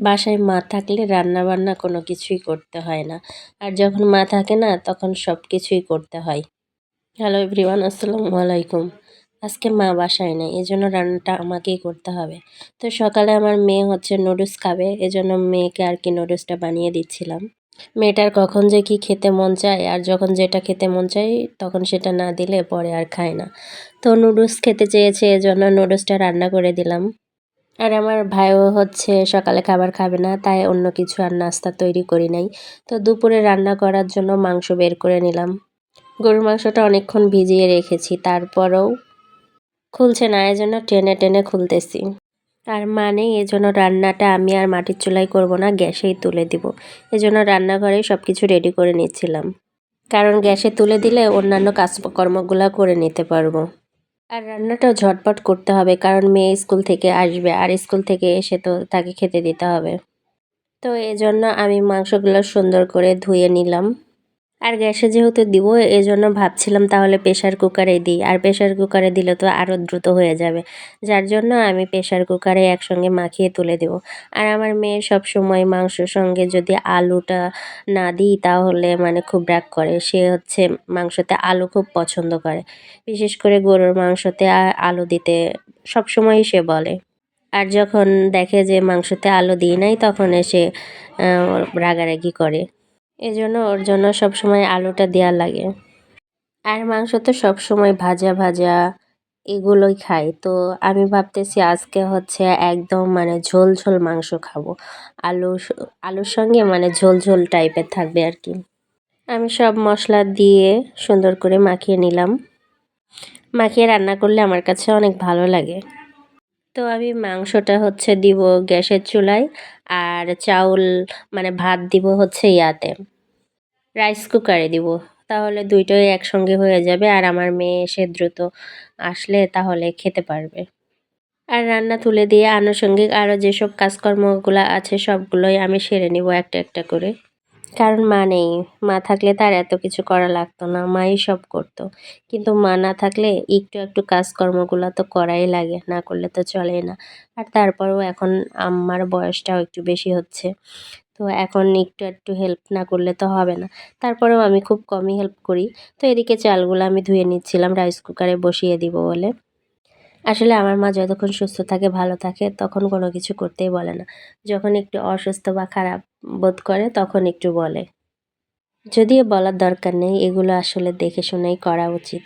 বাসায় মা থাকলে রান্না বান্না কোনো কিছুই করতে হয় না। আর যখন মা থাকে না, তখন সব কিছুই করতে হয়। হ্যালো এভরিওয়ান, আসসালামু আলাইকুম। আজকে মা বাসায় নেই, এজন্য রান্নাটা আমাকেই করতে হবে। তো সকালে আমার মেয়ে হচ্ছে নুডলস খাবে, এজন্য মেয়েকে আর কি নুডলসটা বানিয়ে দিচ্ছিলাম। মেয়েটার কখন যে কি খেতে মন চায়, আর যখন যেটা খেতে মন চায়, তখন সেটা না দিলে পরে আর খায় না। তো নুডলস খেতে চেয়েছে, এজন্য নুডলসটা রান্না করে দিলাম। আর আমার ভাইও হচ্ছে সকালে খাবার খাবে না, তাই অন্য কিছু আর নাস্তা তৈরি করি নাই। তো দুপুরে রান্না করার জন্য মাংস বের করে নিলাম। গরুর মাংসটা অনেকক্ষণ ভিজিয়ে রেখেছি, তারপরেও খুলছে না এই জন্য টেনে টেনে খুলতেছি। আর মানে এই জন্য রান্নাটা আমি আর মাটির চুলাই করব না, গ্যাসেই তুলে দিব। এজন্য রান্নাঘরেই সব কিছু রেডি করে নিচ্ছিলাম। কারণ গ্যাসে তুলে দিলে অন্যান্য কাজকর্মগুলো করে নিতে পারব। আর রান্নাটাও ঝটপট করতে হবে, কারণ মেয়ে স্কুল থেকে আসবে আর স্কুল থেকে এসে তো তাকে খেতে দিতে হবে। তো এজন্য আমি মাংসগুলো সুন্দর করে ধুয়ে নিলাম। আর গ্যাসে যেহেতু দিব এই জন্য ভাবছিলাম তাহলে প্রেশার কুকারে দিই। আর প্রেশার কুকারে দিলে তো আরও দ্রুত হয়ে যাবে। যার জন্য আমি প্রেশার কুকারে একসঙ্গে মাখিয়ে তুলে দেব। আর আমার মেয়ে সব সময় মাংসর সঙ্গে যদি আলুটা না দিই, তাহলে মানে খুব রাগ করে। সে হচ্ছে মাংসতে আলু খুব পছন্দ করে। বিশেষ করে গরুর মাংসতে আলু দিতে সব সময়ই সে বলে। আর যখন দেখে যে মাংসতে আলু দিই নাই, তখন এসে রাগারাগি করে। এজন্য ওর জন্য সবসময় আলুটা দেওয়া লাগে। আর মাংস তো সবসময় ভাজা ভাজা এগুলোই খাই। তো আমি ভাবতেছি আজকে হচ্ছে একদম মানে ঝোল ঝোল মাংস খাব। আলু, আলুর সঙ্গে মানে ঝোল ঝোল টাইপের থাকবে আর কি। আমি সব মশলা দিয়ে সুন্দর করে মাখিয়ে নিলাম। মাখিয়ে রান্না করলে আমার কাছে অনেক ভালো লাগে। তো আমি মাংসটা হচ্ছে দিব গ্যাসের চুলায় আর চাউল মানে ভাত দিব হচ্ছে ইয়াতে। রাইস কুকারে দিব। তাহলে দুইটাই একসঙ্গে হয়ে যাবে আর আমার মেয়ে এসে দ্রুত আসলে তাহলে খেতে পারবে। আর রান্না তুলে দিয়ে আনুষঙ্গিক আরও যেসব কাজকর্মগুলো আছে সবগুলোই আমি সেরে নিব একটা একটা করে। কারণ মা নেই। মা থাকলে তার এত কিছু করা লাগতো না। মাই সব করতো। কিন্তু মা না থাকলে একটু একটু কাজকর্মগুলো তো করাই লাগে, না করলে তো চলে না। আর তারপরেও এখন আমার বয়সটাও একটু বেশি হচ্ছে। তো এখন একটু একটু হেল্প না করলে তো হবে না। তারপরেও আমি খুব কমই হেল্প করি। তো এদিকে চালগুলো আমি ধুয়ে নিচ্ছিলাম রাইস কুকারে বসিয়ে দিব বলে। আসলে আমার মা যতক্ষণ সুস্থ থাকে, ভালো থাকে, তখন কোনো কিছু করতেই বলে না। যখন একটু অসুস্থ বা খারাপ বোধ করে, তখন একটু বলে। যদিও বলার দরকার নেই, এগুলো আসলে দেখে শুনেই করা উচিত।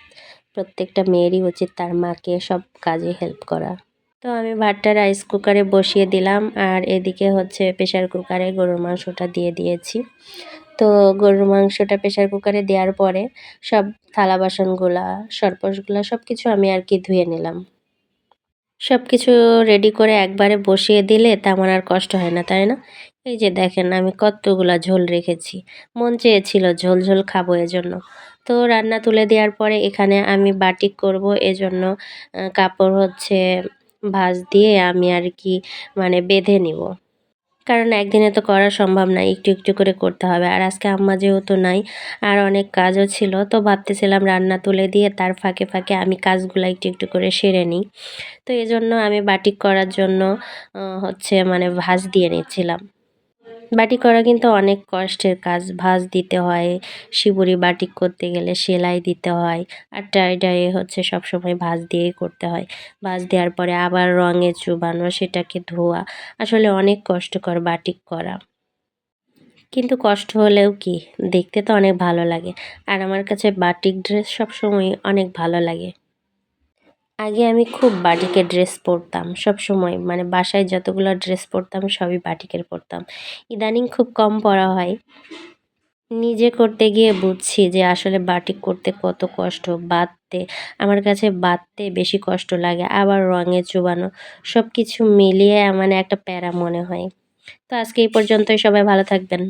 প্রত্যেকটা মেয়েরই উচিত তার মাকে সব কাজে হেল্প করা তো আমি ভাতটা রাইস কুকারে বসিয়ে দিলাম আর এদিকে হচ্ছে প্রেশার কুকারে গরুর মাংসটা দিয়ে দিয়েছি। তো গরুর মাংসটা প্রেশার কুকারে দেওয়ার পরে সব থালা বাসনগুলা, সরপসগুলা সব কিছু আমি আর কি ধুয়ে নিলাম। সব কিছু রেডি করে একবারে বসিয়ে দিলে তেমন আর কষ্ট হয় না, তাই না? এই যে দেখেন আমি কতগুলা ঝোল রেখেছি, মন চেয়েছিল ঝোল ঝোল খাব এজন্য। তো রান্না তুলে দেওয়ার পরে এখানে আমি বাটিক করব, এজন্য কাপড় হচ্ছে ভাঁজ দিয়ে আমি আর কি মানে বেঁধে নিব। কারণ একদিনে তো করা সম্ভব না, একটু একটু করে করতে হবে। আর আজকে আম্মা যেহেতু নাই, আর অনেক কাজও ছিল, তো ভাবতেছিলাম রান্না তুলে দিয়ে তার ফাঁকে ফাঁকে আমি কাজগুলো একটু একটু করে সেরে নিই। তো এজন্য আমি বাটিক করার জন্য হচ্ছে মানে ভাঁজ দিয়ে নিচ্ছিলাম। বাটিক করা কিন্তু অনেক কষ্টের কাজ। ভাঁজ দিতে হয়, শিবুরি বাটিক করতে গেলে সেলাই দিতে হয়, আর টাই হচ্ছে সবসময় ভাঁজ দিয়েই করতে হয়। ভাঁজ দেওয়ার পরে আবার রঙে চুবানো, সেটাকে ধোয়া। আসলে অনেক কষ্টকর বাটিক করা। কিন্তু কষ্ট হলেও কি? দেখতে তো অনেক ভালো লাগে। আর আমার কাছে বাটিক ড্রেস সবসময় অনেক ভালো লাগে। আগে আমি খুব বাটিকের ড্রেস পরতাম সব সময় মানে বাসায় যতগুলো ড্রেস পরতাম, সবই বাটিকের পরতাম। ইদানিং খুব কম পরা হয়। নিজে করতে গিয়ে বুঝছি যে আসলে বাটিক করতে কত কষ্ট, বাঁধতে, আমার কাছে বাঁধতে বেশি কষ্ট লাগে, আবার রঙে চুবানো সব কিছু মিলিয়ে মানে একটা প্যারা মনে হয়। তো আজকে এই পর্যন্তই, সবাই ভালো থাকবেন।